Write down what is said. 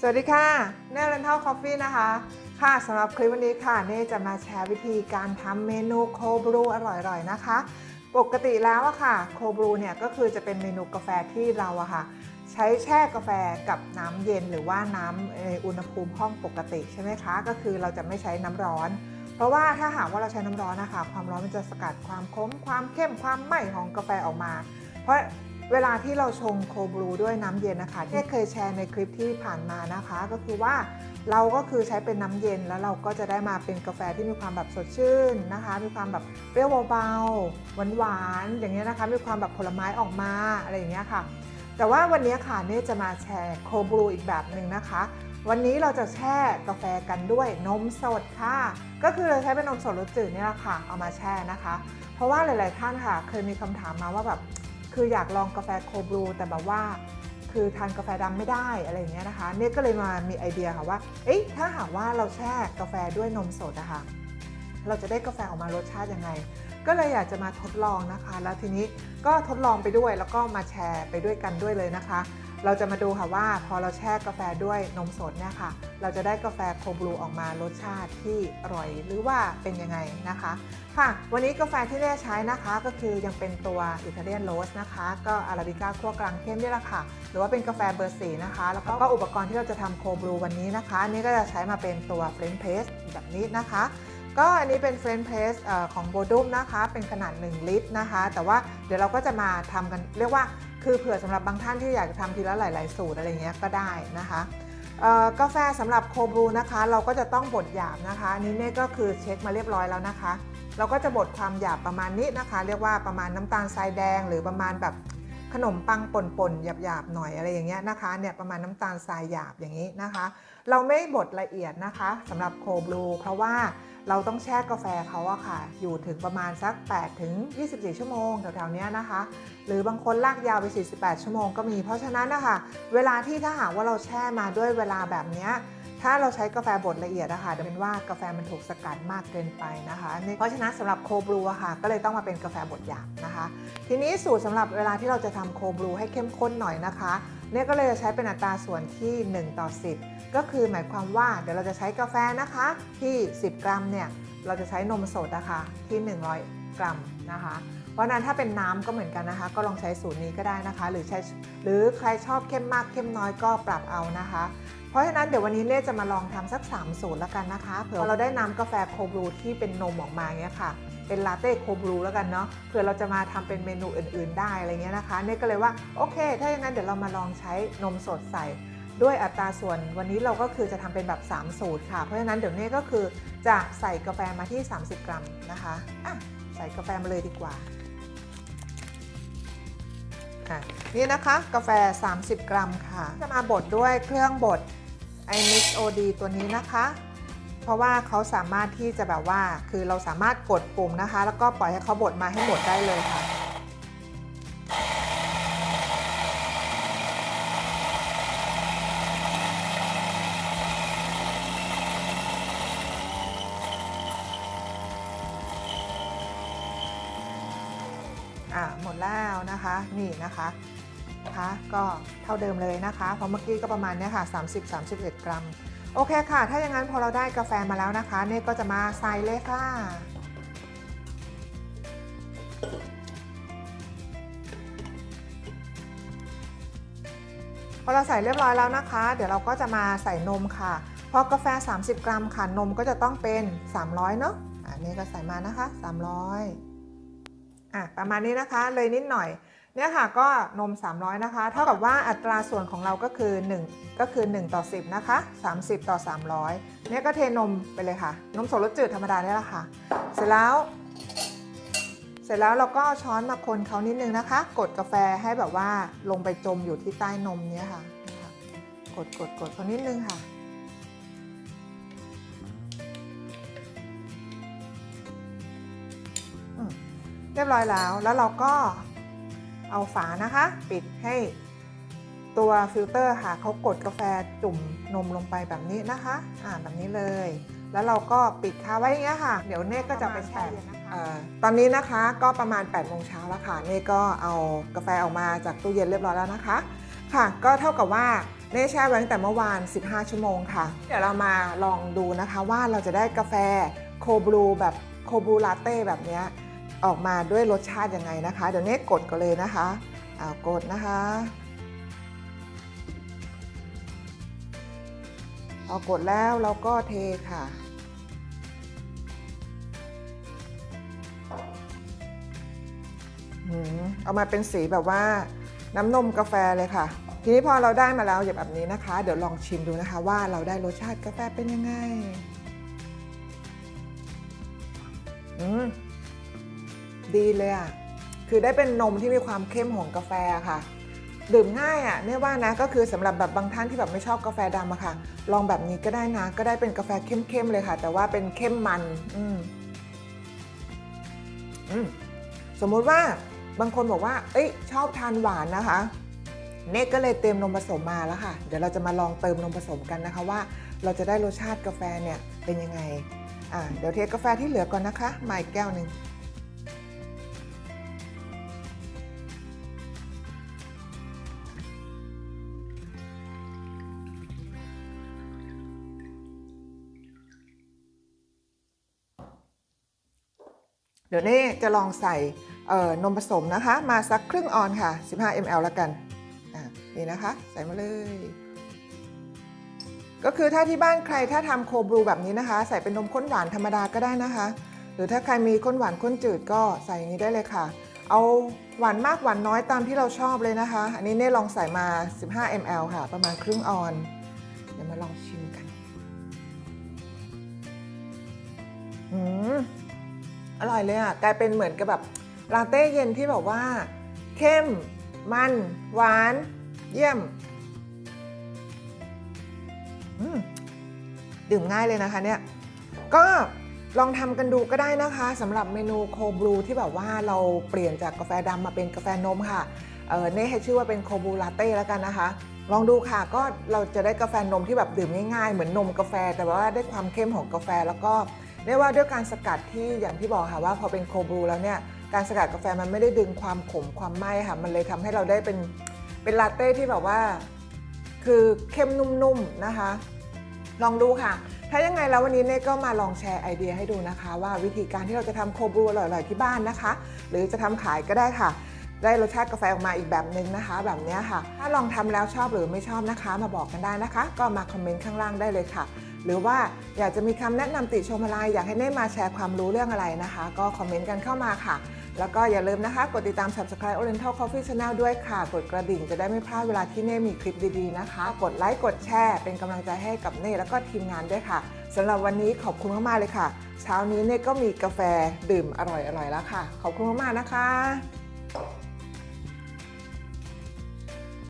สวัสดีค่ะเน่เรนทัลคอฟฟี่นะคะ ค่ะสำหรับคลิปวันนี้ค่ะเน่จะมาแชร์วิธีการทำเมนูโคบรูอร่อยๆนะคะ ปกติแล้วอะค่ะโคบรูเนี่ยก็คือจะเป็นเมนูกาแฟที่เราอะค่ะ ใช้แช่กาแฟกับน้ำเย็นหรือว่าน้ำในอุณหภูมิห้องปกติใช่ไหมคะ ก็คือเราจะไม่ใช้น้ำร้อน เพราะว่าถ้าหากว่าเราใช้น้ำร้อนนะคะ ความร้อนมันจะสกัดความขมความเข้มความไหม้ของกาแฟออกมา เพราะ เวลาที่เราชงโคบรูด้วยน้ำเย็นนะคะที่เคยแชร์ในคลิปที่ผ่านมานะคะ ก็คือว่าเราก็คือใช้เป็นน้ำเย็นแล้วเราก็จะได้มาเป็นกาแฟที่มีความแบบสดชื่นนะคะ มีความแบบเปรี้ยวเบาๆหวานๆอย่างเงี้ยนะคะ มีความแบบผลไม้ออกมาอะไรอย่างเงี้ยค่ะ แต่ว่าวันนี้ค่ะเน่จะมาแชร์โคบรูอีกแบบหนึ่งนะคะ วันนี้เราจะแช่กาแฟกันด้วยนมสดค่ะ ก็คือเราใช้เป็นนมสดรสจืดนี่แหละค่ะเอามาแช่นะคะ เพราะว่าหลาย ๆ ท่านค่ะ เคยมีคำถามมาว่าแบบ คืออยากลองกาแฟโคบรูแต่แบบว่า คือทานกาแฟดำไม่ได้อะไรอย่างเงี้ยนะคะเนี่ยก็เลยมามีไอเดียค่ะว่าเอ๊ะถ้าหากว่าเราแช่กาแฟด้วยนมสดนะคะเราจะได้กาแฟออกมารสชาติยังไง ก็เลยอยากจะมาทดลองนะคะ แล้วทีนี้ก็ทดลองไปด้วยแล้วก็มาแชร์ไปด้วยกันด้วยเลยนะคะ เราจะมาดูค่ะว่าพอเราแช่กาแฟด้วยนมสดเนี่ยค่ะ เราจะได้กาแฟโคบลูออกมารสชาติที่อร่อยหรือว่าเป็นยังไงนะคะ ค่ะ วันนี้กาแฟที่แน่ใช้นะคะก็คือยังเป็นตัวอิตาเลียนโรสนะคะ ก็อาราบิก้าคั่วกลางเข้มนี่แหละค่ะ หรือว่าเป็นกาแฟเบอร์สีนะคะ แล้วก็อุปกรณ์ที่เราจะทำโคบลูวันนี้นะคะอันนี่ก็จะใช้มาเป็นตัวเฟรนช์เพรสแบบนี้นะคะก็อันนี้เป็นเฟรนช์เพรสของโบดุมนะคะ เป็นขนาด 1 ลิตรนะคะ แต่ว่าเดี๋ยวเราก็จะมาทำกันเรียกว่า คือเผื่อสำหรับบางท่านที่อยากจะทำทีละหลาย ๆ สูตรอะไรเงี้ยก็ได้นะคะกาแฟสำหรับโคบูนะคะ เราก็จะต้องบดหยาบนะคะนี้เน่ก็คือเช็คมาเรียบร้อยแล้วนะคะ เราก็จะบดความหยาบประมาณนี้นะคะ เรียกว่าประมาณน้ำตาลทรายแดงหรือประมาณแบบ ขนมปังป่นๆหยาบๆหน่อยอะไรอย่างเงี้ยนะคะเนี่ยประมาณน้ำตาลทรายหยาบอย่างนี้นะคะ เราไม่บดละเอียดนะคะสำหรับโคบลู เพราะว่าเราต้องแช่กาแฟเขาอะค่ะ อยู่ถึงประมาณสัก8ถึง24 ชั่วโมงแถวๆเนี้ยนะคะ หรือบางคนลากยาวไป 48 ชั่วโมงก็มีเพราะฉะนั้นนะคะ เวลาที่ถ้าหากว่าเราแช่มาด้วยเวลาแบบเนี้ย ถ้าเราใช้กาแฟบดละเอียดอะคะเดี๋ยวเป็นว่ากาแฟมันถูกสกัดมากเกินไปนะคะ เพราะฉะนั้นสำหรับโคบลูอะค่ะ ก็เลยต้องมาเป็นกาแฟบดหยาบนะคะ ทีนี้สูตรสำหรับเวลาที่เราจะทำโคบลูให้เข้มข้นหน่อยนะคะ เนี่ยก็เลยจะใช้เป็นอัตราส่วนที่ 1 ต่อ 10 ก็คือหมายความว่าเดี๋ยวเราจะใช้กาแฟนะคะที่ 10 กรัมเนี่ยเราจะใช้นมสดนะคะที่ 100 กรัมนะคะ เพราะนั้นถ้าเป็นน้ำก็เหมือนกันนะคะ ก็ลองใช้สูตรนี้ก็ได้นะคะ หรือใช้หรือใครชอบเข้มมากเข้มน้อยก็ปรับเอานะคะ เพราะฉะนั้นเดี๋ยววันนี้เน่จะมาลองทำสัก 3 สูตรแล้วกันนะคะ เผื่อเราได้น้ำกาแฟโคบรูที่เป็นนมออกมาเงี้ยค่ะเป็นลาเต้โคบรูแล้วกันเนาะเผื่อเราจะมาทำเป็นเมนูอื่น ๆ ได้อะไรเงี้ยนะคะเน่ก็เลยว่าโอเค ถ้าอย่างนั้นเดี๋ยวเรามาลองใช้นมสดใส่ด้วยอัตราส่วนวันนี้เราก็คือจะทำเป็นแบบ 3 สูตรค่ะ เพราะฉะนั้นเดี๋ยวเน่ก็คือจะใส่กาแฟมาที่ 30 กรัมนะคะอะใส่กาแฟมาเลยดีกว่า ค่ะนี่นะคะกาแฟ 30 กรัมค่ะ จะมาบดด้วยเครื่องบด i mix OD ตัวนี้นะคะ เพราะว่าเขาสามารถที่จะแบบว่าคือเราสามารถกดปุ่มนะคะ แล้วก็ปล่อยให้เขาบดมาให้หมดได้เลยค่ะ หมดแล้วนะคะ นี่นะคะนะคะก็เท่าเดิมเลยนะคะ เพราะเมื่อกี้ก็ประมาณเนี้ยค่ะ 30-31 กรัม โอเคค่ะ ถ้าอย่างนั้นพอเราได้กาแฟมาแล้วนะคะ เน่ก็จะมาใส่เลยค่ะพอเราใส่เรียบร้อยแล้วนะคะ เดี๋ยวเราก็จะมาใส่นมค่ะ พอกาแฟ 30 กรัมค่ะ นมก็จะต้องเป็น 300 เนาะอันนี้ก็ใส่มานะคะ 300 อะประมาณนี้นะคะเลยนิดหน่อยเนี่ยค่ะก็นม 300 นะคะ เท่ากับว่าอัตราส่วนของเราก็คือ 1 ก็คือ 1 ต่อ 10 นะคะ 30 ต่อ 300 เนี่ยก็เทนมไปเลยค่ะ นมสดรสจืดธรรมดาเนี่ยแหละค่ะ เสร็จแล้ว เสร็จแล้วเราก็ช้อนมาคนเขานิดนึงนะคะ กดกาแฟให้แบบว่าลงไปจมอยู่ที่ใต้นมเนี่ยค่ะ กดกดกดเขานิดนึงค่ะ เรียบร้อยแล้ว แล้วเราก็เอาฝานะคะ ปิดให้ตัวฟิลเตอร์ค่ะเขากดกาแฟจุ่มนมลงไปแบบนี้นะคะ อ่าแบบนี้เลย แล้วเราก็ปิดคาไว้อย่างเงี้ยค่ะ เดี๋ยวเน่ก็จะไปแช่เอ่อตอนนี้นะคะก็ประมาณ8โมงเช้าแล้วค่ะเน่ก็เอากาแฟออกมาจากตู้เย็นเรียบร้อยแล้วนะคะ ค่ะ ก็เท่ากับว่าเน่แช่ไว้ตั้งแต่เมื่อวาน 15 ชั่วโมงค่ะ เดี๋ยวเรามาลองดูนะคะว่าเราจะได้กาแฟโคบลูแบบโคบลูลาเต้แบบเนี้ย ออกมาด้วยรสชาติยังไงนะคะ เดี๋ยวเน่กดกันเลยนะคะเอากดนะคะ พอกดแล้วเราก็เทค่ะเอามาเป็นสีแบบว่าน้ำนมกาแฟเลยค่ะ ทีนี้พอเราได้มาแล้วแบบนี้นะคะ เดี๋ยวลองชิมดูนะคะ ว่าเราได้รสชาติกาแฟเป็นยังไง อืม ดีเลยอะคือได้เป็นนมที่มีความเข้มของกาแฟค่ะ ดื่มง่ายอะเนี่ยว่านะก็คือสำหรับแบบบางท่านที่แบบไม่ชอบกาแฟดำอะค่ะ ลองแบบนี้ก็ได้นะ ก็ได้เป็นกาแฟเข้มๆเลยค่ะ แต่ว่าเป็นเข้มมัน อืมอืมสมมุติว่าบางคนบอกว่า เอ้ย ชอบทานหวานนะคะ เนกก็เลยเตรียมนมผสมมาแล้วค่ะ เดี๋ยวเราจะมาลองเติมนมผสมกันนะคะว่า เราจะได้รสชาติกาแฟเนี่ยเป็นยังไง อ่า เดี๋ยวเทกาแฟที่เหลือก่อนนะคะมาอีกแก้วหนึ่ง ดี๋ยวนี้จะลองใส่นมผสมนะคะ มาสักครึ่งออนค่ะ 15 ml แล้วกันนี่นะคะ ใส่มาเลย ก็คือถ้าที่บ้านใครถ้าทำโคบรูแบบนี้นะคะ ใส่เป็นนมข้นหวานธรรมดาก็ได้นะคะ หรือถ้าใครมีข้นหวานข้นจืดก็ใส่อย่างนี้ได้เลยค่ะ เอาหวานมากหวานน้อยตามที่เราชอบเลยนะคะ อันนี้เน่ลองใส่มา 15 ml ค่ะ ประมาณครึ่งออน เดี๋ยวมาลองชิมกัน อืม อร่อยเลยอะกลายเป็นเหมือนกับแบบลาเต้เย็นที่แบบว่า เข้ม มัน หวาน เยี่ยมดื่มง่ายเลยนะคะเนี่ย ก็ลองทำกันดูก็ได้นะคะสำหรับเมนูโคบลูที่แบบว่าเราเปลี่ยนจากกาแฟดำมาเป็นกาแฟนมค่ะเออเน่ให้ชื่อว่าเป็นโคบูลาเต้แล้วกันนะคะ ลองดูค่ะก็เราจะได้กาแฟนมที่แบบดื่มง่ายๆ เหมือนนมกาแฟ แต่ว่าได้ความเข้มของกาแฟแล้วก็ เรียกว่าด้วยการสกัดที่อย่างที่บอกค่ะว่าพอเป็นโคบรูแล้วเนี่ยการสกัดกาแฟมันไม่ได้ดึงความขมความไหม้ค่ะมันเลยทำให้เราได้เป็นเป็นลาเต้ที่แบบว่า คือเข้มนุ่มๆนะคะ ลองดูค่ะ ถ้ายังไงแล้ววันนี้เน่ก็มาลองแชร์ไอเดียให้ดูนะคะ ว่าวิธีการที่เราจะทำโคบรูอร่อยๆที่บ้านนะคะ หรือจะทำขายก็ได้ค่ะได้รสชาติกาแฟออกมาอีกแบบหนึ่งนะคะ แบบนี้ค่ะ ถ้าลองทำแล้วชอบหรือไม่ชอบนะคะ มาบอกกันได้นะคะ ก็มาคอมเมนต์ข้างล่างได้เลยค่ะ หรือว่าอยากจะมีคำแนะนำติชมอะไร อยากให้เน่มาแชร์ความรู้เรื่องอะไรนะคะ ก็คอมเมนต์กันเข้ามาค่ะ แล้วก็อย่าลืมนะคะ กดติดตาม subscribe Oriental Coffee Channel ด้วยค่ะ กดกระดิ่งจะได้ไม่พลาดเวลาที่เน่มีคลิปดีๆนะคะ กดไลค์กดแชร์เป็นกำลังใจให้กับเน่แล้วก็ทีมงานด้วยค่ะสำหรับวันนี้ขอบคุณมากๆเลยค่ะ เช้านี้เน่ก็มีกาแฟดื่มอร่อยๆแล้วค่ะ ขอบคุณมากๆนะคะ